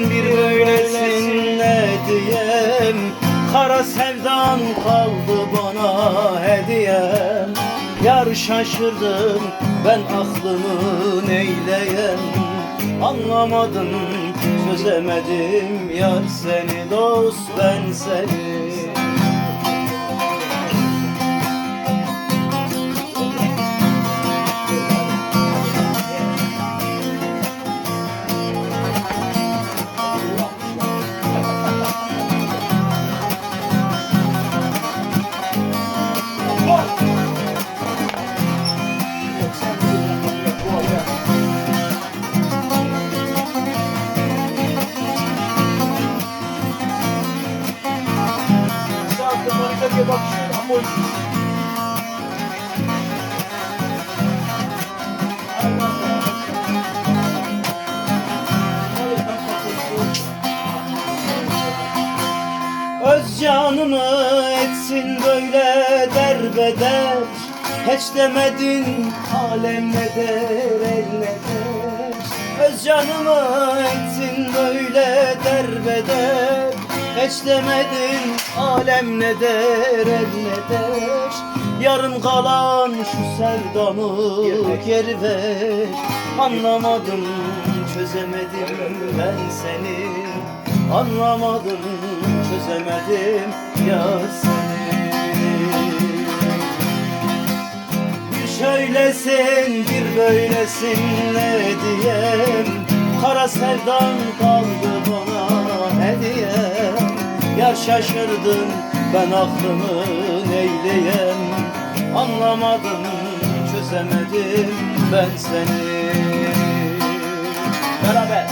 bir böylesin ne diyem Kara sevdan kaldı bana hediyem. Yar şaşırdım ben aklımı neyleyem? Anlamadım çözemedim yar seni dost ben seni Öz canımı etsin böyle derbeder. Hiç demedin alem ne der el ne der. Öz canımı etsin böyle derbeder Demedin alem ne der el ne der? Yarım kalan şu sevdamı geri ver. Anlamadım çözemedim ben seni. Anlamadım çözemedim ya seni. Bir şöylesin bir böylesin ne diyem Kara sevdan kaldı bana hediyem Yar şaşırdım ben aklımı neyleyem? Anlamadım çözemedim ben seni. Beraber.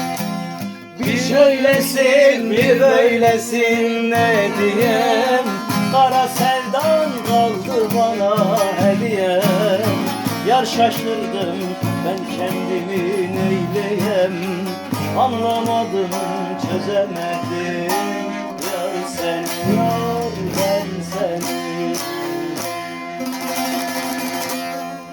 Bir şöylesin bir böylesin ne diyem? Kara sevdan kaldı bana hediyem. Yar şaşırdım ben kendimi neyleyem? Anlamadım çözemedim and